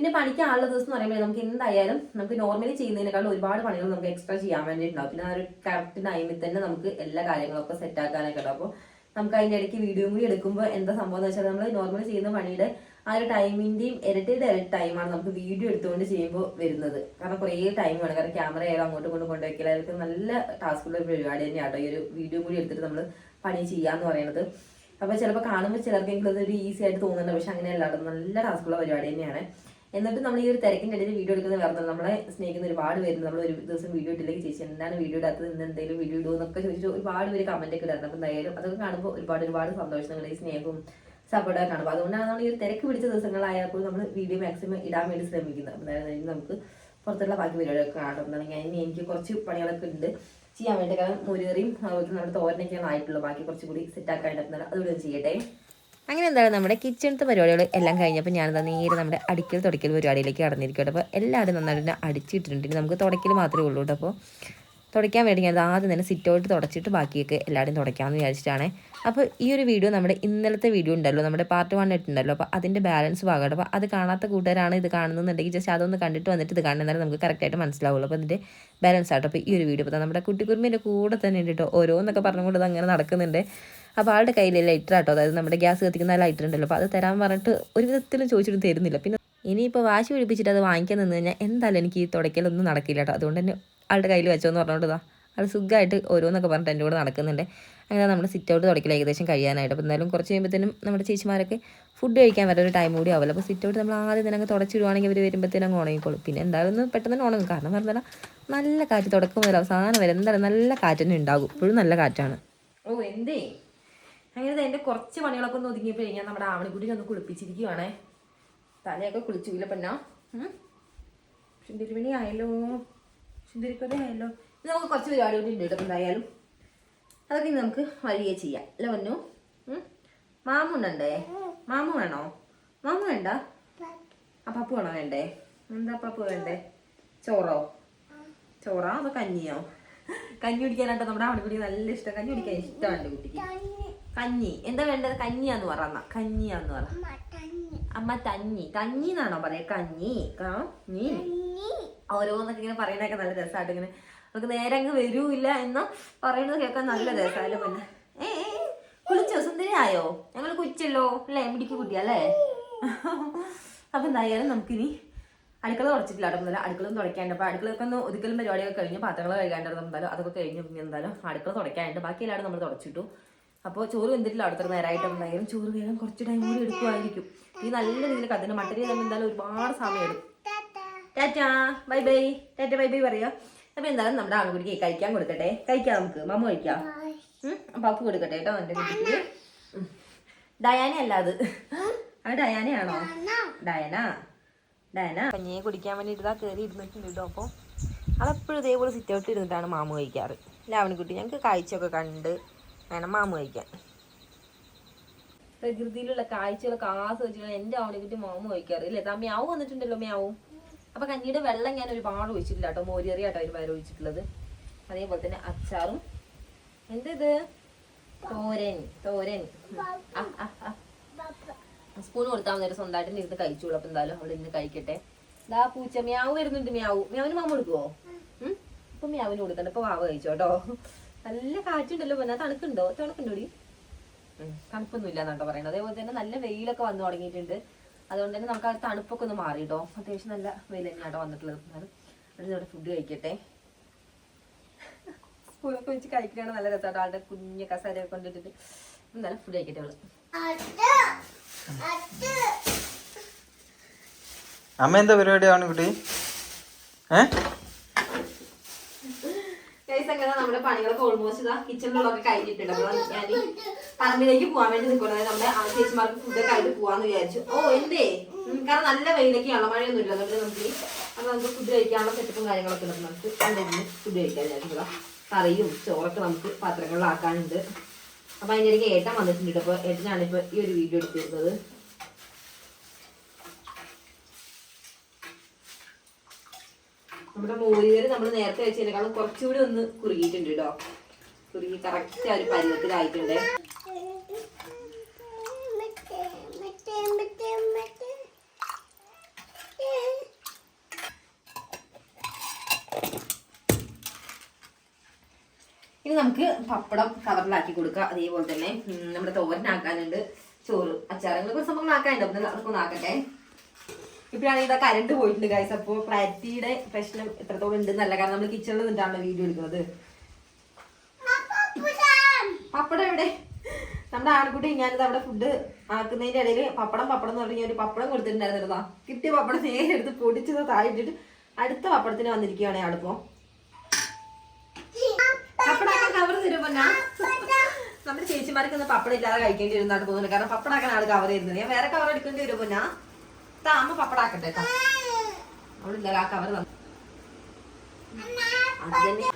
പിന്നെ പണിക്ക് ആളുള്ള ദിവസം എന്ന് പറയുമ്പോൾ നമുക്ക് എന്തായാലും നമുക്ക് നോർമലി ചെയ്യുന്നതിനേക്കാൾ ഒരുപാട് പണികൾ നമുക്ക് എക്സ്ട്രാ ചെയ്യാൻ വേണ്ടിയിട്ടുണ്ടാവും. പിന്നെ ആ ഒരു കറക്റ്റ് ടൈമിൽ തന്നെ നമുക്ക് എല്ലാ കാര്യങ്ങളൊക്കെ സെറ്റ് ആക്കാനൊക്കെ ഉണ്ടാവും. അപ്പോൾ നമുക്ക് അതിന്റെ ഇടയ്ക്ക് വീഡിയോ കൂടി എടുക്കുമ്പോൾ എന്താ സംഭവം എന്ന് വെച്ചാൽ നമ്മൾ നോർമലി ചെയ്യുന്ന പണിയുടെ ആ ഒരു ടൈമിന്റെയും ഇരട്ടിയുടെ ഇരട്ടി ടൈമാണ് നമുക്ക് വീഡിയോ എടുത്തുകൊണ്ട് ചെയ്യുമ്പോൾ വരുന്നത്. കാരണം കുറേ ടൈം വേണം. കാരണം ക്യാമറ ഏതാ അങ്ങോട്ടും കൊണ്ട് കൊണ്ടുവയ്ക്കൽ അതൊക്കെ നല്ല ടാസ്കുള്ള പരിപാടി തന്നെയാണ് ഈ ഒരു വീഡിയോ കൂടി എടുത്തിട്ട് നമ്മൾ പണി ചെയ്യാന്ന് പറയുന്നത് അപ്പോൾ ചിലപ്പോൾ കാണുമ്പോൾ ചിലർക്കെങ്കിലും അതൊരു ഈസി ആയിട്ട് തോന്നുന്നുണ്ട്. പക്ഷെ അങ്ങനെയല്ല നല്ല ടാസ്കുള്ള പരിപാടി തന്നെയാണ്. എന്നിട്ട് നമ്മൾ ഈ ഒരു തിരക്കിന്റെ ഇടയിൽ വീഡിയോ എടുക്കുന്ന വേറെ നമ്മളെ സ്നേഹിക്കുന്ന ഒരുപാട് പേരുണ്ട്. നമ്മൾ ഒരു ദിവസം വീഡിയോ ഇട്ടില്ലെങ്കിൽ ചേച്ചി എന്താണ് വീഡിയോ ഇടാത്തത്? ഇന്ന് എന്തെങ്കിലും വീഡിയോ ഇടുമോ എന്നൊക്കെ ചോദിച്ചു ഒരുപാട് പേര് കമന്റ് ഒക്കെ ഇടാറുണ്ട്. അപ്പം എന്തായാലും അതൊക്കെ കാണുമ്പോൾ ഒരുപാട് ഒരുപാട് സന്തോഷം നിങ്ങളുടെ ഈ സ്നേഹവും സപ്പോർട്ടൊക്കെ കാണുമ്പോൾ അതുകൊണ്ടാണ് നമ്മൾ ഈ ഒരു തിരക്ക് പിടിച്ച ദിവസങ്ങളായപ്പോൾ നമ്മൾ വീഡിയോ മാക്സിമം ഇടാൻ വേണ്ടി ശ്രമിക്കുന്നത്. അപ്പം നമുക്ക് പുറത്തുള്ള ബാക്കി പരിപാടികളൊക്കെ കാണും. ഇനി എനിക്ക് കുറച്ച് പണികളൊക്കെ ഉണ്ട്. ചെയ്യാൻ വേണ്ടി കാരണം മുരുകറിയും അതുപോലെ നമ്മുടെ തോരനൊക്കെയാണ് ആയിട്ടുള്ളൂ ബാക്കി കുറച്ചുകൂടി കൂടി സെറ്റ് അതുകൊണ്ട് ചെയ്യട്ടെ. അങ്ങനെ എന്താണ് നമ്മുടെ കിച്ചണത്തെ പരിപാടികൾ എല്ലാം കഴിഞ്ഞപ്പോൾ ഞാനെന്താ നേരെ നമ്മുടെ അടിക്കൽ തുടക്കൽ പരിപാടിയിലേക്ക് കടന്നിരിക്കട്ടെ അപ്പോൾ എല്ലാവരും നന്നായിട്ട് അടിച്ചിട്ടിട്ടുണ്ട്. ഇനി നമുക്ക് തുടക്കൽ മാത്രമേ ഉള്ളൂ കേട്ടോ. അപ്പോൾ തുടയ്ക്കാൻ വേണ്ടി ഞാൻ ആദ്യം തന്നെ സിറ്റൗട്ട് തുടച്ചിട്ട് ബാക്കിയൊക്കെ എല്ലാവരും തുടയ്ക്കാമെന്ന് വിചാരിച്ചിട്ടാണ്. അപ്പോൾ ഈ ഒരു വീഡിയോ നമ്മുടെ ഇന്നലത്തെ വീഡിയോ ഉണ്ടല്ലോ നമ്മുടെ പാർട്ട് വൺ ഇട്ടുണ്ടല്ലോ അപ്പോൾ അതിന്റെ ബാലൻസ് ഭാഗമാണ് അപ്പോൾ അത് കാണാത്ത കൂട്ടുകാരാണ് ഇത് കാണുന്നുണ്ടെങ്കിൽ ജസ്റ്റ് അതൊന്ന് കണ്ടിട്ട് വന്നിട്ട് ഇത് കാണുന്നേരം നമുക്ക് കറക്റ്റായിട്ട് മനസ്സിലാവുള്ളൂ. അപ്പോൾ അതിന്റെ ബാലൻസ് ആട്ടോ. അപ്പോൾ ഈ ഒരു വീഡിയോ അപ്പോൾ നമ്മുടെ കുട്ടിക്കുരുമിന്റെ കൂടെ തന്നെ ഉണ്ട് കേട്ടോ. ഓരോന്നൊക്കെ പറഞ്ഞുകൊണ്ട് അത് അങ്ങനെ നടക്കുന്നുണ്ട്. അപ്പോൾ ആളുടെ കയ്യിൽ ലൈറ്റർ ആട്ടോ. അതായത് നമ്മുടെ ഗ്യാസ് കത്തിക്കുന്ന ലൈറ്റർ ഉണ്ടല്ലോ. അപ്പോൾ അത് തരാൻ പറഞ്ഞിട്ട് ഒരു വിധത്തിലും ചോദിച്ചിട്ട് തരുന്നില്ല. പിന്നെ ഇനിയിപ്പോൾ വാശി പിടിപ്പിച്ചിട്ട് അത് വാങ്ങിക്കാൻ നിന്ന് കഴിഞ്ഞാൽ എന്തായാലും എനിക്ക് ഈ തുടയ്ക്കലൊന്നും നടക്കില്ല കേട്ടോ അതുകൊണ്ട് തന്നെ ആളുടെ കയ്യിൽ വെച്ചോന്ന് പറഞ്ഞോണ്ട് ഇതാ. ആൾ സുഖമായിട്ട് ഓരോന്നൊക്കെ പറഞ്ഞിട്ട് എന്റെ കൂടെ നടക്കുന്നുണ്ട്. അങ്ങനെ നമ്മുടെ സിറ്റ് ഔട്ട് തുടക്കില്ല ഏകദേശം കഴിയാനായിട്ട്. അപ്പോൾ എന്തായാലും കുറച്ച് കഴിയുമ്പോഴത്തേനും നമ്മുടെ ചേച്ചിമാരൊക്കെ ഫുഡ് കഴിക്കാൻ വരെ ഒരു ടൈം കൂടി ആവില്ല. അപ്പോൾ സിറ്റ് ഔട്ട് നമ്മൾ ആദ്യം തന്നെ അങ്ങ് തുടച്ചിടുവാണെങ്കിൽ അവർ വരുമ്പോഴത്തേനും അങ്ങ് ഉണങ്ങിക്കോളും. പിന്നെ എന്തായാലും ഒന്ന് പെട്ടെന്ന് തന്നെ ഉണങ്ങും. കാരണം പറഞ്ഞാൽ നല്ല കാറ്റ് തുടക്കം മുതൽ അവസാനം വരെ എന്തായാലും നല്ല കാറ്റ് തന്നെ ഉണ്ടാകും. ഇപ്പോഴും നല്ല കാറ്റാണ്. ഓ എന്തേ? അങ്ങനെ എന്റെ കുറച്ച് പണികളൊക്കെ ഒന്ന് ഒതുങ്ങിയപ്പോൾ ഞാൻ നമ്മുടെ ആവണിക്കുട്ടി ഒന്ന് കുളിപ്പിച്ചിരിക്കുവാണേ. തലയൊക്കെ കുളിച്ചില്ല പെണ്ണ ശുന്തിരിമണി ആയല്ലോ ശുന്തിരിക്കൊല ആയല്ലോ ഇത് നമുക്ക് കുറച്ച് പരിപാടി കൂടി ഉണ്ട് കേട്ടോ എന്തായാലും. അതൊക്കെ ഇനി നമുക്ക് വഴിയേ ചെയ്യാം. അല്ല പൊന്നു? മാമു ഉണ്ടേ മാമു വേണോ? മാമു വേണ്ട? ആ വേണോ വേണ്ടേ? എന്താ പപ്പു വേണ്ടേ? ചോറോ? ചോറോ അതോ കഞ്ഞിയോ? കഞ്ഞി കുടിക്കാനായിട്ട് നമ്മുടെ ആവണിക്കുട്ടി നല്ല ഇഷ്ടം. കഞ്ഞി കുടിക്കാൻ ഇഷ്ടമാണ് കുട്ടിക്ക്. കഞ്ഞി. എന്താ വേണ്ടത്? കഞ്ഞിയാന്ന് പറ അമ്മ. കഞ്ഞിയാന്ന് പറ. അമ്മ തഞ്ഞി കഞ്ഞി എന്നാണോ പറയാ കഞ്ഞി. കഞ്ഞി ഓരോന്നൊക്കെ ഇങ്ങനെ പറയണൊക്കെ നല്ല രസമായിട്ട് ഇങ്ങനെ. നമുക്ക് നേരെ അങ്ങ് വരൂല്ല എന്ന് പറയുന്നത് കേൾക്കാൻ നല്ല രസമല്ലേ പിന്നെ? ഏ കുളിച്ചോ? സുന്ദരിയായോ? ഞങ്ങൾ കുച്ചല്ലോ അല്ലേ? മിടിക്ക് കുട്ടിയല്ലേ? അപ്പൊ എന്തായാലും നമുക്കിനി അടുക്കള തുടച്ചിട്ടില്ല അടുക്കള അടുക്കള തുടയ്ക്കാണ്ട് അപ്പോൾ അടുക്കളൊക്കെ ഒന്ന് ഒതുക്കലും പരിപാടിയൊക്കെ കഴിഞ്ഞ്. പാത്രങ്ങൾ എന്തായാലും അതൊക്കെ കഴിഞ്ഞ്. പിന്നെ എന്തായാലും അടുക്കള തുടയ്ക്കാനുണ്ട്. ബാക്കി എല്ലാവരും നമ്മൾ തുടച്ചിട്ടു. അപ്പോൾ ചോറ് വെന്തിട്ടില്ല അടുത്ത നേരമായിട്ട് എന്തായാലും ചോറ് വേഗം കുറച്ച് ടൈം കൂടി എടുക്കുമായിരിക്കും ഈ നല്ല രീതിയിൽ കഥന മട്ടരി നമ്മൾ എന്തായാലും ഒരുപാട് സമയം എടുക്കും. Tata bye bye. Tata bye bye പറയാ. അപ്പോൾ എന്തായാലും നമ്മുടെ ആൺകുട്ടിക്ക് കഴിക്കാൻ കൊടുക്കട്ടെ. കഴിക്കാം നമുക്ക്. മമ്മ കഴിക്കാം. പപ്പു അപ്പൊ അപ്പു കൊടുക്കട്ടെ കേട്ടോ എന്റെ കുട്ടിക്ക്. ഡയാന. അല്ല അത്. അത് ഡയാനയാണോ? ഡയന. ഡയന. കഞ്ഞിയെ കുടിക്കാൻ വേണ്ടിയിട്ട് ഇതാ കയറി ഇരുന്നിട്ടുണ്ട് കേട്ടോ അപ്പോൾ അതെപ്പോഴും ഇതേപോലെ സിറ്റ് ഔട്ട് ഇരുന്നിട്ടാണ് മാമു കഴിക്കാറ്. ലാവണിക്കുട്ടി ഞങ്ങൾക്ക് കാഴ്ചയൊക്കെ കണ്ട് വേണം മാമു കഴിക്കാൻ. പ്രകൃതിയിലുള്ള കാഴ്ചകളൊക്കെ ആസ്വദിച്ചിട്ട് എന്റെ ആവണിക്കുട്ടി മാമു കഴിക്കാറ്. ഇല്ലേ? താ മ്യാവ് വന്നിട്ടുണ്ടല്ലോ മ്യാവും. അപ്പൊ കഞ്ഞിയുടെ വെള്ളം ഞാൻ ഒരുപാട് ഒഴിച്ചിട്ടില്ല കേട്ടോ. മോരിയറി ആട്ടോ ഒരു പയർ ഒഴിച്ചിട്ടുള്ളത്. അതേപോലെ തന്നെ അച്ചാറും. എന്തത് തോരൻ. തോരൻ. സ്പൂൺ കൊടുത്താൽ മതി. സ്വന്തമായിട്ട് ഇരുന്ന് കഴിച്ചോളൂ. അപ്പൊ എന്തായാലും അവൾ ഇന്ന് കഴിക്കട്ടെ. ദാ പൂച്ച മ്യാവ് വരുന്നുണ്ട് മ്യാവു. മ്യാവിന് മാമ കൊടുക്കുവോ? ഉം? ഇപ്പൊ മ്യാവിന് കൊടുക്കണ്ട ഇപ്പൊ വാവ് കഴിച്ചോട്ടോ നല്ല കാറ്റുണ്ടല്ലോ പിന്നെ തണുക്കുണ്ടോ? തണുക്കുണ്ടോടി തണുപ്പൊന്നും തണുപ്പൊന്നുമില്ല എന്നാട്ടോ പറയുന്നത് അതേപോലെ തന്നെ നല്ല വെയിലൊക്കെ വന്നു തുടങ്ങിയിട്ടുണ്ട്. അതുകൊണ്ട് തന്നെ നമുക്ക് ആ തണുപ്പൊക്കെ ഒന്ന് മാറിയിട്ടോ. അത്യാവശ്യം നല്ല വെയിൽ തന്നെയാട്ടോ വന്നിട്ടുള്ളത്. എന്നാലും ഇവിടെ ഫുഡ് കഴിക്കട്ടെ. സ്കൂളൊക്കെ വെച്ച് കഴിക്കണ നല്ല രസമാട്ടോ ആളുടെ കുഞ്ഞ് കസാരയൊക്കെ കൊണ്ടിട്ടിട്ട് നല്ല ഫുഡ് കഴിക്കട്ടെ അവൾ. അമ്മ എന്താ പരിപാടിയാണ് കുട്ടി? ഏ? ഗൈസ് അങ്ങനെ നമ്മുടെ പണികളൊക്കെ ഓൾമോസ്റ്റ് ഇതാ കിച്ചണിലുള്ളൊക്കെ കഴിഞ്ഞിട്ടുണ്ട്. അപ്പൊ ഞാൻ പറമ്പിലേക്ക് പോകാൻ വേണ്ടി നിൽക്കുന്നത് നമ്മുടെ ആ ചേച്ചിമാർക്ക് ഫുഡൊക്കെ ആയിട്ട് പോവാന്ന് വിചാരിച്ചു. ഓ എന്തേ? കാരണം നല്ല വെയിലൊക്കെയാണ് മഴയൊന്നും ഇല്ല. അതുകൊണ്ട് നമുക്ക് അപ്പൊ നമുക്ക് ഫുഡ് കഴിക്കാനുള്ള സെറ്റപ്പും കാര്യങ്ങളൊക്കെ ഉണ്ട്. നമുക്ക് കണ്ടിരുന്ന് ഫുഡ് കഴിക്കാൻ വിചാരിച്ചു. കറിയും ചോറൊക്കെ നമുക്ക് പാത്രങ്ങളിലാക്കാനുണ്ട്. അപ്പൊ അതിന്റെ ഇടയ്ക്ക് ഏട്ടൻ വന്നിട്ടുണ്ട് അപ്പൊ ഏട്ടനാണ് ഇപ്പൊ ഈ ഒരു വീഡിയോ എടുത്തിരുന്നത്. നമ്മുടെ മോരുകറി നമ്മൾ നേരത്തെ വെച്ചതിനേക്കാളും കുറച്ചുകൂടി ഒന്ന് കുറുകിയിട്ടുണ്ട് കേട്ടോ കുറുകി കറക്റ്റ് ആ ഒരു പരുവത്തിലായിട്ടുണ്ട്. ഇനി നമുക്ക് പപ്പടം കവറിലാക്കി കൊടുക്കുക അതേപോലെ തന്നെ നമ്മുടെ തോരനാക്കാനുണ്ട്. ചോറ് അച്ചാറുകളൊക്കെ സംഭവങ്ങളാക്കാനുണ്ട്. അപ്പം അതൊക്കെ ഒന്ന് ആക്കട്ടെ. ഇപ്പോഴാണെങ്കിൽ ഇതാ കരണ്ട് പോയിട്ടുണ്ട് ഗൈസ് അപ്പോൾ ക്ലാരിറ്റിയുടെ പ്രശ്നം എത്രത്തോളം ഉണ്ടെന്നല്ല കാരണം നമ്മൾ കിച്ചണിൽ നിന്നിട്ടാണല്ലോ വീഡിയോ എടുക്കുന്നത്. പപ്പടം എവിടെ? നമ്മുടെ ആൺകുട്ടി ഞാനിത് അവിടെ ഫുഡ് ആക്കുന്നതിന്റെ ഇടയിൽ പപ്പടം പപ്പടം എന്ന് പറഞ്ഞ ഒരു പപ്പടം കൊടുത്തിട്ടുണ്ടായിരുന്നതാ കിട്ടിയ പപ്പടം നേരെ എടുത്ത് പൊടിച്ചത് താഴെട്ടിട്ട് അടുത്ത പപ്പടത്തിന് വന്നിരിക്കുകയാണ് അടുപ്പം കവർ നമ്മുടെ ചേച്ചിമാർക്ക് ഒന്ന് പപ്പടം ഇല്ലാതെ കഴിക്കേണ്ടി വരുന്നതാണ് തോന്നുന്നത് കാരണം പപ്പടാക്കാൻ ആൾ കവർ തരുന്നത് ഞാൻ വേറെ കവർ എടുക്കേണ്ടി വരുമ്പോ ഞാൻ താ അമ്മ പപ്പടാക്കട്ടെ ആ കവർ തന്നു. അത് തന്നെ.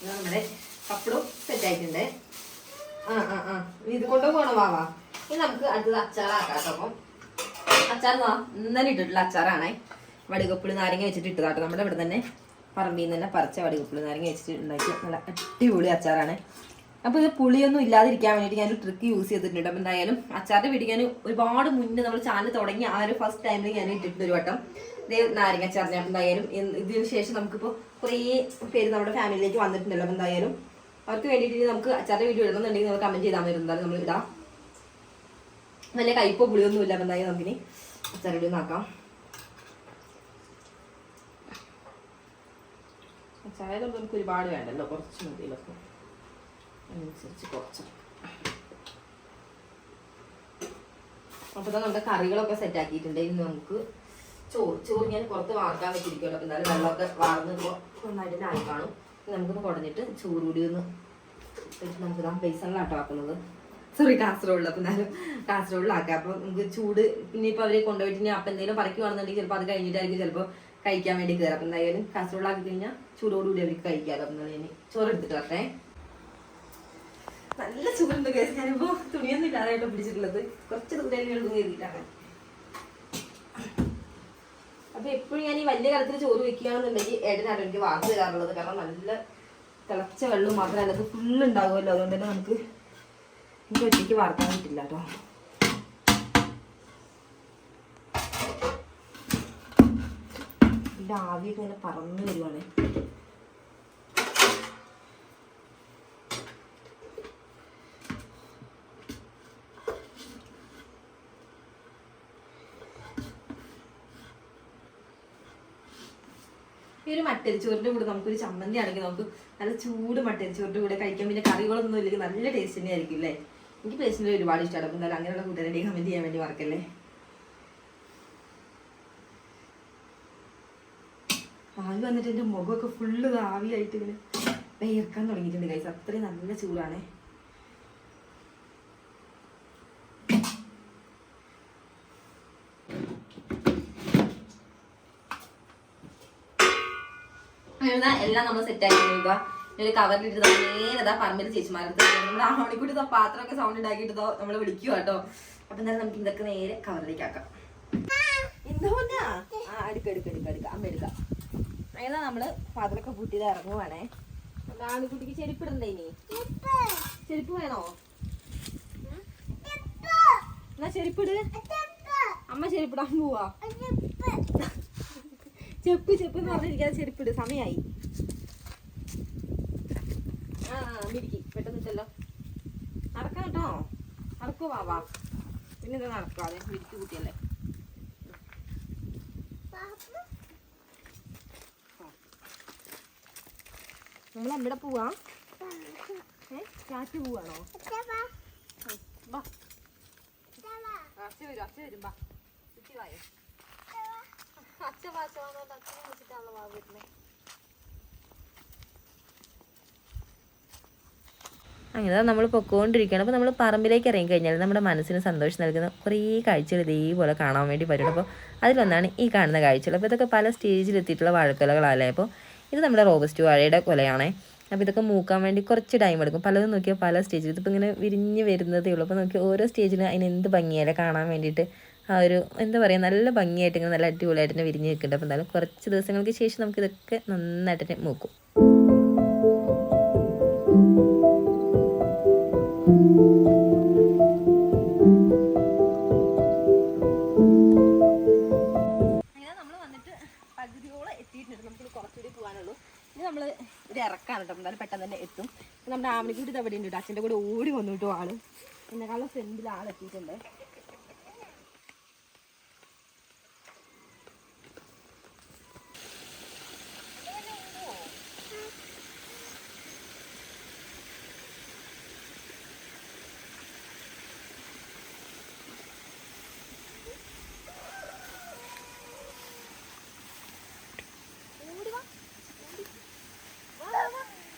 ഇതാ നമ്മുടെ പപ്പടും സെറ്റ് ആയിട്ടുണ്ട്. ആ ആ ആ. ഇത് കൊണ്ടുപോകണോ വാവാ ഇനി നമുക്ക് അടുത്തത് അച്ചാറാക്കാം അപ്പം. അച്ചാർ ഇന്നലെ ഇട്ടിട്ടുള്ള അച്ചാറാണേ. വടുകപ്പുളി നാരങ്ങ വെച്ചിട്ട് ഇട്ടതാട്ടോ. നമ്മുടെ ഇവിടെ തന്നെ പറമ്പിൽ നിന്ന് തന്നെ പറിച്ച വടുകപ്പുളി നാരങ്ങ വെച്ചിട്ട് ഉണ്ടാക്കിയ നല്ല അടിപൊളി അച്ചാറാണ്. അപ്പോൾ ഇത് പുളിയൊന്നും ഇല്ലാതിരിക്കാൻ വേണ്ടിയിട്ട് ഞാൻ ഒരു ട്രിക്ക് യൂസ് ചെയ്തിട്ടുണ്ട് അപ്പം എന്തായാലും അച്ചാറിന്റെ പിടിക്കാൻ ഒരുപാട് മുന്നേ നമ്മൾ ചാനൽ തുടങ്ങി ആ ഒരു ഫസ്റ്റ് ടൈമിൽ ഞാൻ ഇട്ടിട്ടുണ്ട് ഒരു വട്ടം. ഇതേ നാരങ്ങ അച്ചാറിന്. അപ്പം എന്തായാലും ഇതിനു ശേഷം നമുക്കിപ്പോൾ കുറേ പേര് നമ്മുടെ ഫാമിലിയിലേക്ക് വന്നിട്ടുണ്ടല്ലോ. അപ്പം എന്തായാലും അവർക്ക് വേണ്ടിയിട്ട് നമുക്ക് അച്ചാറിന്റെ വീഡിയോ ഇടുന്നുണ്ടെങ്കിൽ നമ്മൾ കമന്റ് ചെയ്താൽ മതി. എന്തായാലും നമ്മൾ ഇടാം. നല്ല കയ്പോ പുളിയൊന്നും ഇല്ല. എന്തായാലും നമുക്കിനി അച്ചാർ വീഡിയോ നോക്കാം അച്ചാറായതുകൊണ്ട് നമുക്ക് ഒരുപാട് വേണ്ടല്ലോ. കുറച്ച് മതിയല്ലോ അതിനനുസരിച്ച് കുറച്ച് അപ്പോൾ നമ്മുടെ കറികളൊക്കെ സെറ്റ് ആക്കിയിട്ടുണ്ട്. ഇനി നമുക്ക് ചോറ് ചോറ് ഞാൻ പുറത്ത് വാർക്കാൻ വെച്ചിരിക്കുമല്ലോ അപ്പോൾ എന്തായാലും വെള്ളമൊക്കെ വാർന്ന് നന്നായിട്ട് ആയി കാണും. നമുക്കൊന്ന് കുടഞ്ഞിട്ട് ചോറ് കൂടി ഒന്ന് നമുക്ക് ഇതാ ബേസണിലാട്ടോ ആക്കുന്നത്. സോറി കാസർഗോഡിൽ അപ്പം എന്തായാലും കാസർഗോഡിലാക്കാം. അപ്പൊ നമുക്ക് ചൂട് പിന്നെ ഇപ്പോൾ അവരെ കൊണ്ടുപോയിട്ട് ഇനി അപ്പം എന്തെങ്കിലും പറിക്കുവാണെന്നുണ്ടെങ്കിൽ ചിലപ്പോൾ അത് കഴിഞ്ഞിട്ടായിരിക്കും ചിലപ്പോൾ കഴിക്കാൻ വേണ്ടി കയറാം അപ്പൊ എന്തായാലും കാസർഗോഡിലാക്കി കഴിഞ്ഞാൽ ചൂടോടുകൂടി അവർക്ക് കഴിക്കാമല്ലോ അപ്പം ഇനി ചോറ് എടുത്തിട്ട് വരട്ടെ. നല്ല ചൂടുണ്ട് കേസ് ഞാനിപ്പോ തുണിയൊന്നും ഇല്ലാതെയായിട്ട് പിടിച്ചിട്ടുള്ളത്. കുറച്ച് ദൂരം എഴുതും കരുതിയിട്ടാണ് അപ്പൊ എപ്പോഴും ഞാൻ ഈ വലിയ കലത്തിൽ ചോറ് വെക്കുകയാണെന്നുണ്ടെങ്കിൽ ഏടനാണ് എനിക്ക് വാർത്ത തരാറുള്ളത്. കാരണം നല്ല തിളച്ച വെള്ളം മാത്രമേ അതൊക്കെ ഫുള്ള് ഉണ്ടാവുമല്ലോ അതുകൊണ്ട് തന്നെ നമുക്ക് എനിക്ക് ഒറ്റയ്ക്ക് വാർക്കാൻ പറ്റില്ല കേട്ടോ. എന്റെ ആവിയൊക്കെ ഇങ്ങനെ പറന്നു വരുവാണ്. ഈ ഒരു മട്ടരിച്ചോറിന്റെ കൂടെ നമുക്കൊരു ചമ്മന്തി ആണെങ്കിൽ നമുക്ക് നല്ല ചൂട് മട്ടരിച്ചോറിന്റെ കൂടെ കഴിക്കാൻ പിന്നെ കറികളൊന്നും ഇല്ലെങ്കിൽ നല്ല ടേസ്റ്റ് തന്നെ ആയിരിക്കും അല്ലേ എനിക്ക് പേഴ്സണലി ഒരുപാട് ഇഷ്ടമാണ്. അപ്പം അങ്ങനെയുള്ള കൂട്ടുകാരുടെ കമന്റ് ചെയ്യാൻ വേണ്ടി മറക്കല്ലേ? ആവി വന്നിട്ട് എന്റെ മുഖമൊക്കെ ഫുള്ള് ആവിയായിട്ട് ഇങ്ങനെ വേർക്കാൻ തുടങ്ങിയിട്ടുണ്ട് കൈസ് അത്രയും നല്ല ചൂടാണേ. അങ്ങനെ എല്ലാം നമ്മൾ സെറ്റ് ആക്കി നോക്കുക ഒരു കവറിലിട്ട് നേരതാ പറമ്പിൽ ചേച്ചിമാരത്ത് നമ്മുടെ മണിക്കൂട്ടി പാത്രം പാത്രമൊക്കെ സൗണ്ട് ഉണ്ടാക്കിയിട്ടോ നമ്മൾ വിളിക്കുക കേട്ടോ അപ്പൊ എന്തായാലും നമുക്ക് ഇതൊക്കെ നേരെ കവറിലേക്ക് ആക്കാം. എന്തോന്നാ? ആ അടുക്ക അടുക്ക അടുക്ക അടുക്ക അമ്മ എടുക്കാം. അങ്ങനെ നമ്മൾ പാത്രമൊക്കെ പൂട്ടിയത് ഇറങ്ങുവാണേ. നമ്മുടെ ആണിക്കുട്ടിക്ക് ചെരുപ്പിടണ്ടേ ഇനി? ചെരുപ്പ് വേണോ? എന്നാ ചെരുപ്പിട് അമ്മ ചെരുപ്പിടാൻ പോവാ. ചെപ്പ് ചെപ്പ് എന്ന് പറഞ്ഞിരിക്കാൻ ചെരുപ്പിട് സമയായി. ആ പെട്ടെന്നിട്ടല്ലോ നടക്കാം കേട്ടോ. നടക്കോ വാവാ. പിന്നെ എന്താ നടക്കാതെ മിടുക്കി കുട്ടിയല്ലേ. നമ്മൾ എവിടെ പോവാ? ചാറ്റ് പോവാണോ? വരും അച്ഛ വരും. കുട്ടി വായോ? അച്ഛ വാ അച്ഛനെ വിളിച്ചിട്ടാണല്ലോ വാ വരുന്നത് അങ്ങനെ നമ്മൾ പൊക്കോണ്ടിരിക്കുകയാണ്. അപ്പോൾ നമ്മൾ പറമ്പിലേക്ക് ഇറങ്ങി കഴിഞ്ഞാൽ നമ്മുടെ മനസ്സിന് സന്തോഷം നൽകുന്ന കുറേ കാഴ്ചകൾ ഇതേപോലെ കാണാൻ വേണ്ടി പറ്റും. അപ്പോൾ അതിലൊന്നാണ് ഈ കാണുന്ന കാഴ്ചകൾ അപ്പോൾ ഇതൊക്കെ പല സ്റ്റേജിലെത്തിയിട്ടുള്ള വാഴക്കൊലകളല്ലേ അപ്പോൾ ഇത് നമ്മുടെ റോബസ്റ്റ് വാഴയുടെ കൊലയാണേ. അപ്പോൾ ഇതൊക്കെ മൂക്കാൻ വേണ്ടി കുറച്ച് ടൈം എടുക്കും. പലതും നോക്കിയാൽ പല സ്റ്റേജിൽ ഇതിപ്പോൾ ഇങ്ങനെ വിരിഞ്ഞ് വരുന്നതേ ഉള്ളൂ. അപ്പോൾ നോക്കി ഓരോ സ്റ്റേജിലും അതിന് എന്ത് ഭംഗിയല്ലേ കാണാൻ വേണ്ടിയിട്ട് ആ ഒരു എന്താ പറയുക നല്ല ഭംഗിയായിട്ട് ഇങ്ങനെ നല്ല അടിപൊളിയായിട്ട് തന്നെ വിരിഞ്ഞ് നിൽക്കുന്നുണ്ട്. അപ്പോൾ എന്തായാലും കുറച്ച് ദിവസങ്ങൾക്ക് ശേഷം നമുക്ക് ഇതൊക്കെ നന്നായിട്ട് തന്നെ മൂക്കും ഇറക്കാണ് കേട്ടോ. പെട്ടെന്ന് തന്നെ എത്തും. നമ്മുടെ ആമണിക്കൂട്ടി തവിടെ ഉണ്ട് അച്ഛന്റെ കൂടെ ഓടി വന്നു ആൾ. എന്നെക്കാളും ഫ്രണ്ടിൽ ആളെത്തിയിട്ടുണ്ട്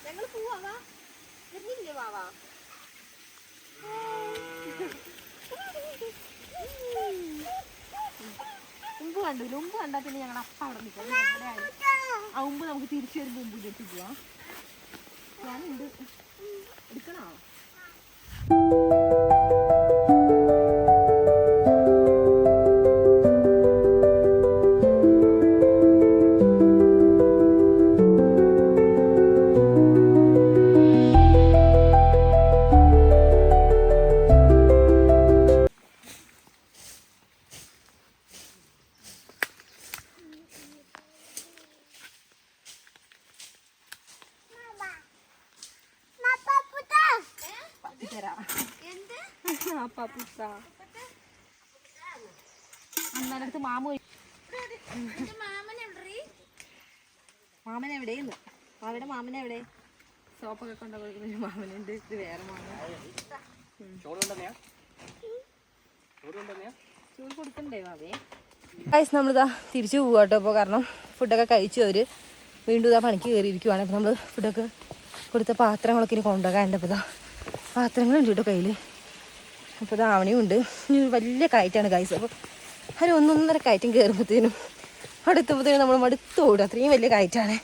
ഞങ്ങൾ പോവാ വാ വരുന്നില്ലേ വാവാ ഉമ്പ് കണ്ടു ഉമ്പ് കണ്ടാൽ പിന്നെ ഞങ്ങൾ അപ്പം അവിടെ നിൽക്കാം ആ ഉമ്പ് നമുക്ക് തിരിച്ചു വരുമ്പോൾ ഉമ്പ് കെട്ടി പോവാം. ഞാനുണ്ട്. എടുക്കണോ? മാമു മാമൻ എവിടെയെന്ന്? അവിടെ മാമൻ എവിടെ? സോപ്പൊക്കെ കൊണ്ട കൊടുക്കുന്ന ഒരു മാമനുണ്ട്. ഇത് വേറെ മാമൻ. ചൂട് കൊടുക്കണ്ടേ മാവേ ഗൈസ് നമ്മളിതാ തിരിച്ചു പോവാ കേട്ടോ ഇപ്പോൾ കാരണം ഫുഡൊക്കെ കഴിച്ചു അവർ വീണ്ടും ഇതാ പണിക്ക് കയറിയിരിക്കുവാണ്. അപ്പോൾ നമ്മൾ ഫുഡൊക്കെ കൊടുത്ത പാത്രങ്ങളൊക്കെ ഇനി കൊണ്ടുപോകാണ്ട് അപ്പോൾ ഇതാ പാത്രങ്ങളുണ്ട് കേട്ടോ കയ്യിൽ അപ്പോൾ ഇതാ ആവണിയും ഉണ്ട്. ഇനി വലിയ കയറ്റാണ് ഗൈസ് അപ്പോൾ ഒരു ഒന്നൊന്നര കയറ്റം കയറുമ്പോഴത്തേനും അടുത്തപ്പോഴത്തേനും നമ്മൾ മടുത്ത് ഓടും. അത്രയും വലിയ കയറ്റാണ്.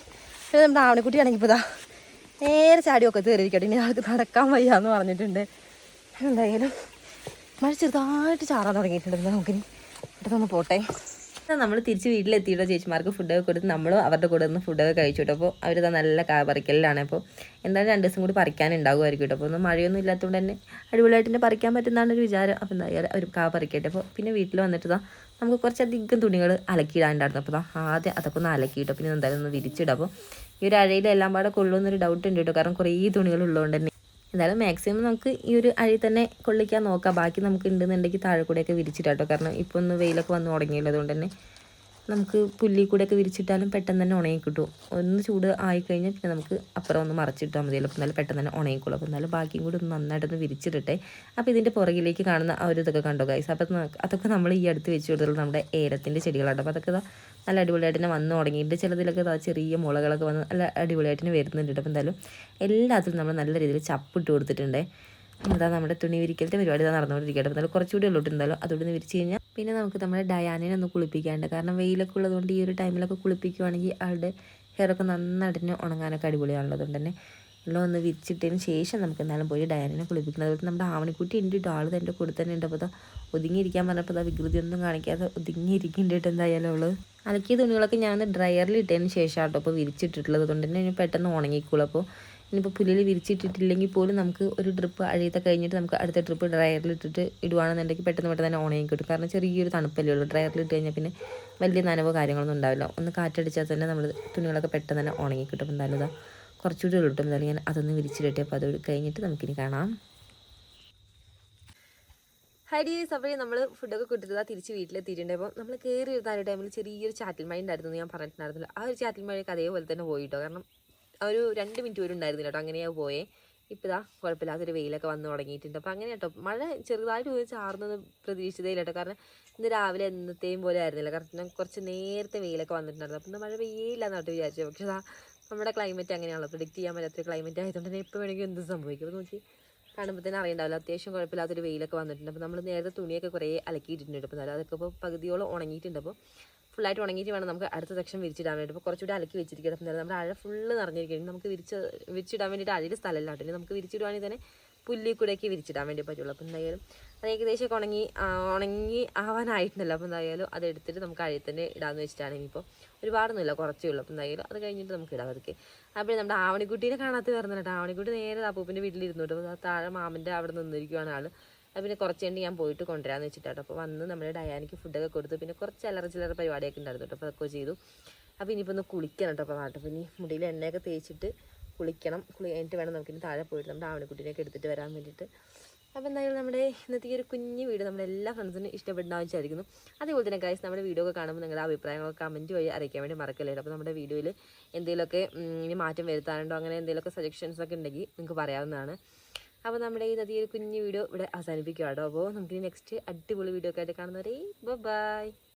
പിന്നെ നമ്മുടെ ആവണക്കുട്ടിയാണെങ്കിൽ ഇപ്പോൾ ഇതാ നേരെ ചാടിയൊക്കെ കയറിയിരിക്കട്ടെ ഇനി ആൾക്ക് നടക്കാൻ വയ്യ എന്ന് പറഞ്ഞിട്ടുണ്ട്. എന്തായാലും മഴ ചെറുതായിട്ട് ചാറാൻ തുടങ്ങിയിട്ടുണ്ട്. നമുക്ക് പെട്ടെന്ന് പോട്ടെ. നമ്മൾ തിരിച്ച് വീട്ടിലെത്തിയിട്ടോ ചേച്ചിമാർക്ക് ഫുഡൊക്കെ കൊടുത്ത് നമ്മളും അവരുടെ കൂടെ നിന്ന് ഫുഡൊക്കെ കഴിച്ചു കേട്ടോ. അപ്പോൾ തന്നെ നല്ല കാ പറിക്കലിലാണ്. അപ്പോൾ എന്തായാലും രണ്ട് ദിവസം കൂടി പറിക്കാനുണ്ടാകുമായിരിക്കും കേട്ടോ. അപ്പോൾ ഒന്നും മഴയൊന്നും ഇല്ലാത്തതുകൊണ്ട് തന്നെ അടിപൊളിയായിട്ട് തന്നെ പറിക്കാൻ പറ്റുന്നതാണ് ഒരു വിചാരം. അപ്പോൾ എന്തായാലും അവർ കാ പറിക്കട്ടെ. അപ്പോൾ പിന്നെ വീട്ടിൽ വന്നിട്ട് നമുക്ക് കുറച്ചധികം തുണികൾ അലക്കിയിടാനുണ്ടായിരുന്നു. അപ്പോൾ ആദ്യം അതൊക്കെ ഒന്ന് അലക്കിയിട്ടോ പിന്നെ എന്തായാലും ഒന്ന് വിരിച്ചിടാം. അപ്പോൾ ഈ ഒരു അഴയിൽ എല്ലാം പാടെ കൊള്ളുമെന്നൊരു ഡൗട്ട് ഉണ്ട് കേട്ടോ കാരണം കുറേ തുണികൾ ഉള്ളതുകൊണ്ട് തന്നെ. എന്തായാലും മാക്സിമം നമുക്ക് ഈ ഒരു അഴി തന്നെ കൊള്ളിക്കാൻ നോക്കാം. ബാക്കി നമുക്ക് ഉണ്ടെന്നുണ്ടെങ്കിൽ താഴെ കൂടെയൊക്കെ വിരിച്ചിട്ടാട്ടോ കാരണം ഇപ്പോൾ ഒന്ന് വെയിലൊക്കെ വന്ന് തുടങ്ങിയുള്ളത് കൊണ്ട് തന്നെ. നമുക്ക് പുല്ലി കൂടെയൊക്കെ വിരിച്ചിട്ടാലും പെട്ടെന്ന് തന്നെ ഉണങ്ങി കിട്ടും. ഒന്ന് ചൂട് ആയിക്കഴിഞ്ഞാൽ പിന്നെ നമുക്ക് അപ്പുറം ഒന്ന് മറച്ചിട്ടാൽ മതിയല്ലോ അപ്പോൾ എന്നാലും പെട്ടെന്ന് തന്നെ ഉണങ്ങിക്കോളും. അപ്പോൾ എന്നാലും ബാക്കിയും കൂടി ഒന്ന് നന്നായിട്ടൊന്ന് വിരിച്ചിടട്ടെ. അപ്പോൾ ഇതിന്റെ പുറകിലേക്ക് കാണുന്ന ആ ഒരു ഇതൊക്കെ കണ്ടോ ഗൈസ് അപ്പോൾ അതൊക്കെ നമ്മൾ ഈ അടുത്ത് വെച്ച് കൊടുത്തുള്ള നമ്മുടെ ഏലത്തിന്റെ ചെടികളാണ് അപ്പോൾ അതൊക്കെ നല്ല അടിപൊളിയായിട്ട് തന്നെ വന്ന് തുടങ്ങിയിട്ട് ചിലതിലൊക്കെ ചെറിയ മുളകളൊക്കെ വന്ന് നല്ല അടിപൊളിയായിട്ട് തന്നെ വരുന്നുണ്ട്. അപ്പോൾ എന്തായാലും എല്ലാത്തിലും നമ്മൾ നല്ല രീതിയിൽ ചപ്പിട്ട് കൊടുത്തിട്ടുണ്ട്. എന്താ നമ്മുടെ തുണി വിരിക്കലത്തെ പരിപാടി ഇതാ നടന്നുകൊണ്ടിരിക്കട്ടെ എന്നാലും കുറച്ചുകൂടി ഉള്ളോട്ട്. എന്തായാലും അതുകൊണ്ട് വിരിച്ച് കഴിഞ്ഞാൽ പിന്നെ നമുക്ക് നമ്മുടെ ഡയാനിനെ ഒന്ന് കുളിപ്പിക്കാണ്ട് കാരണം വെയിലൊക്കെ ഉള്ളതുകൊണ്ട് ഈ ഒരു ടൈമിലൊക്കെ കുളിപ്പിക്കുവാണെങ്കിൽ ആളുടെ ഹെയറൊക്കെ തന്നെ ഉണങ്ങാനൊക്കെ അടിപൊളിയാണുള്ളത് കൊണ്ട് തന്നെ. എല്ലാം ഒന്ന് വിരിച്ചിട്ടതിന് ശേഷം നമുക്ക് എന്നാലും പോയി ഡയാനിനെ കുളിപ്പിക്കുന്നത് അതുപോലെ നമ്മുടെ ആവണിക്കുട്ടി ഉണ്ട് കേട്ടോ. ആൾ കൂടെ തന്നെ ഉണ്ട്. അപ്പോൾ ഒതുങ്ങിയിരിക്കാൻ പറഞ്ഞപ്പോൾ വികൃതി ഒന്നും കാണിക്കാതെ ഒതുങ്ങിയിരിക്കുന്നുണ്ട് കേട്ടോ എന്തായാലും അവൾ. അലക്കിയ തുണികളൊക്കെ ഞാൻ ഡ്രയറിൽ ഇട്ടതിന് ശേഷം കേട്ടോ അപ്പോൾ വിരിച്ചിട്ടിട്ടുള്ളത് കൊണ്ട് തന്നെ പെട്ടെന്ന് ഉണങ്ങിക്കോളും. അപ്പോൾ ഇനിയിപ്പോൾ പുല്ലിൽ വിരിച്ചിട്ടിട്ടില്ലെങ്കിൽ പോലും നമുക്ക് ഒരു ട്രിപ്പ് അഴിയത്തെ കഴിഞ്ഞിട്ട് നമുക്ക് അടുത്ത ട്രിപ്പ് ഡ്രയറിൽ ഇട്ടിട്ട് ഇടുവാണെന്നുണ്ടെങ്കിൽ പെട്ടെന്ന് പെട്ടെന്ന് തന്നെ ഓണയും കിട്ടും. കാരണം ചെറിയൊരു തണുപ്പല്ലേ ഉള്ളൂ. ഡ്രയറിൽ ഇട്ട് കഴിഞ്ഞാൽ പിന്നെ വലിയ നനവോ കാര്യങ്ങളൊന്നും ഉണ്ടാവില്ല. ഒന്ന് കാറ്റടിച്ചാൽ തന്നെ നമ്മൾ തുണികളൊക്കെ പെട്ടെന്ന് തന്നെ ഉണങ്ങി കിട്ടും. എന്തായാലും ഇതാ കുറച്ചുകൂടി കിട്ടും. എന്തായാലും ഞാൻ അതൊന്ന് വിരിച്ചിട്ടെ അപ്പോൾ അത് കഴിഞ്ഞിട്ട് നമുക്കിനി കാണാം. ഹരി സഭയെ നമ്മൾ ഫുഡൊക്കെ കൊടുത്തതാ തിരിച്ച് വീട്ടിലെത്തിയിട്ടുണ്ട്. അപ്പോൾ നമ്മൾ കയറി ഒരു ടൈമിൽ ചെറിയൊരു ചാറ്റിൽ മഴ ഉണ്ടായിരുന്നു ഞാൻ പറഞ്ഞിട്ടുണ്ടായിരുന്നില്ല. ആ ഒരു ചാറ്റിൽ മഴയൊക്കെ അതേപോലെ തന്നെ പോയിട്ടോ കാരണം ഒരു രണ്ട് മിനിറ്റ് വരെ ഉണ്ടായിരുന്നില്ല കേട്ടോ. അങ്ങനെയാ പോയേ. ഇപ്പോൾ ഇതാ കുഴപ്പമില്ലാത്തൊരു വെയിലൊക്കെ വന്ന് തുടങ്ങിയിട്ടുണ്ട്. അപ്പോൾ അങ്ങനെ കേട്ടോ. മഴ ചെറുതായിട്ട് പോയി ചാർന്നത് പ്രതീക്ഷിച്ചതേ കേട്ടോ. കാരണം ഇന്ന് രാവിലെ എന്നത്തെയും പോലെ ആയിരുന്നില്ല. കാരണം കുറച്ച് നേരത്തെ വെയിലൊക്കെ വന്നിട്ടുണ്ടായിരുന്നു. അപ്പോൾ ഇന്ന് മഴ പെയ്യില്ല എന്നിട്ട് വിചാരിച്ചു പക്ഷെ അതാ നമ്മുടെ ക്ലൈമറ്റ് അങ്ങനെയാണല്ലോ. പ്രിഡിക്റ്റ് ചെയ്യാൻ പറ്റാത്ത ക്ലൈമറ്റ് ആയതുകൊണ്ട് തന്നെ എപ്പോൾ വേണമെങ്കിലും എന്ത് സംഭവിക്കും. അപ്പോൾ നോക്കി കാണുമ്പോൾ തന്നെ അറിയണ്ടാവില്ല. അത്യാവശ്യം കുഴപ്പമില്ലാത്തൊരു വെയിലൊക്കെ വന്നിട്ടുണ്ട്. അപ്പോൾ നമ്മൾ നേരത്തെ തുണിയൊക്കെ കുറേ അലക്കിയിട്ടുണ്ട് അപ്പോൾ അതൊക്കെ ഇപ്പോൾ പകുതിയോളം ഉണങ്ങിയിട്ടുണ്ട്. അപ്പോൾ ഫുള്ളായിട്ട് ഉണങ്ങിയിട്ട് വേണം നമുക്ക് അടുത്ത സെക്ഷൻ വിരിച്ചിടാൻ വേണ്ടി. അപ്പോൾ കുറച്ചുകൂടി അലക്കി വെച്ചിരിക്കണം അപ്പോൾ നമ്മുടെ അഴ ഫുള്ള് നിറഞ്ഞിരിക്കുകയാണ്. നമുക്ക് വിരിച്ച് വിരിച്ചിടാൻ വേണ്ടിയിട്ട് അതിൽ സ്ഥലമില്ല കേട്ടോ. നമുക്ക് വിരിച്ചിടുവാണെങ്കിൽ തന്നെ പുല്ലി കൂടെയൊക്കെ വിരിച്ചിടാൻ വേണ്ടി പറ്റുള്ളൂ. അപ്പം എന്തായാലും അത് ഏകദേശമൊക്കെ ഉണങ്ങി ഉണങ്ങി ആവാനായിട്ടുണ്ടല്ലോ അപ്പം എന്തായാലും അത് എടുത്തിട്ട് നമുക്ക് അഴയിൽ തന്നെ ഇടാമെന്ന് വെച്ചിട്ടാണ് ഇനിയിപ്പോൾ ഒരുപാടൊന്നുമില്ല. കുറച്ചേ ഉള്ളൂ. അപ്പം എന്തായാലും അത് കഴിഞ്ഞിട്ട് നമുക്ക് ഇടാം അതൊക്കെ. അപ്പോൾ നമ്മുടെ ആവണിക്കുട്ടീനെ കാണാത്ത കേട്ടോ. ആവണിക്കുട്ടി നേരെ അപ്പൂപ്പിന്റെ വീട്ടിലിരുന്നു കേട്ടോ. താഴെ മാമന്റെ അവിടെ നിന്നിരിക്കുവാണ് ആൾ അപ്പോൾ പിന്നെ കുറച്ച് കഴിഞ്ഞ് ഞാൻ പോയിട്ട് കൊണ്ടുവരാമെന്ന് വെച്ചിട്ടാണ് അപ്പോൾ വന്ന് നമ്മുടെ ഡയാനിക്ക് ഫുഡൊക്കെ കൊടുത്തു. പിന്നെ കുറച്ച് ചില്ലറ ചില്ലറ പരിപാടിയൊക്കെ ഉണ്ടായിരുന്നു കേട്ടോ. അപ്പോൾ അതൊക്കെ ചെയ്തു. അപ്പോൾ ഇനിയിപ്പോൾ ഒന്ന് കുളിക്കണം കേട്ടോ. അപ്പോൾ വാട്ടർ പിന്നെ മുടിയിൽ എണ്ണയൊക്കെ തേച്ചിട്ട് കുളിക്കണം. കുളി കഴിഞ്ഞിട്ട് വേണം നമുക്കിനി താഴെ പോയിട്ട് നമ്മുടെ ആവണിക്കുട്ടീനെയൊക്കെ എടുത്തിട്ട് വരാൻ വേണ്ടിയിട്ട്. അപ്പോൾ എന്തായാലും നമ്മുടെ ഇന്നത്തെ ഈ ഒരു കുഞ്ഞു വീഡിയോ നമ്മുടെ എല്ലാ ഫ്രണ്ട്സിനും ഇഷ്ടപ്പെടുന്ന വിചാരിക്കുന്നു. അതേപോലെ തന്നെ ഗൈസ് നമ്മുടെ വീഡിയോ ഒക്കെ കാണുമ്പോൾ നിങ്ങളുടെ അഭിപ്രായങ്ങളൊക്കെ കമന്റ് വഴി അറിയിക്കാൻ വേണ്ടി മറക്കല്ലേ? അപ്പോൾ നമ്മുടെ വീഡിയോയിൽ എന്തെങ്കിലുമൊക്കെ ഇനി മാറ്റം വരുത്താനുണ്ടോ? അങ്ങനെ എന്തെങ്കിലുമൊക്കെ സജഷൻസ് ഒക്കെ ഉണ്ടെങ്കിൽ നിങ്ങൾക്ക് പറയാവുന്നതാണ്. അപ്പോൾ നമ്മുടെ ഈ ഒരു കുഞ്ഞു വീഡിയോ ഇവിടെ അവസാനിപ്പിക്കുക കേട്ടോ അപ്പോൾ നമുക്ക് നെക്സ്റ്റ് അടിപൊളി വീഡിയോ ഒക്കെ ആയിട്ട് കാണുന്നവരെ ബൈ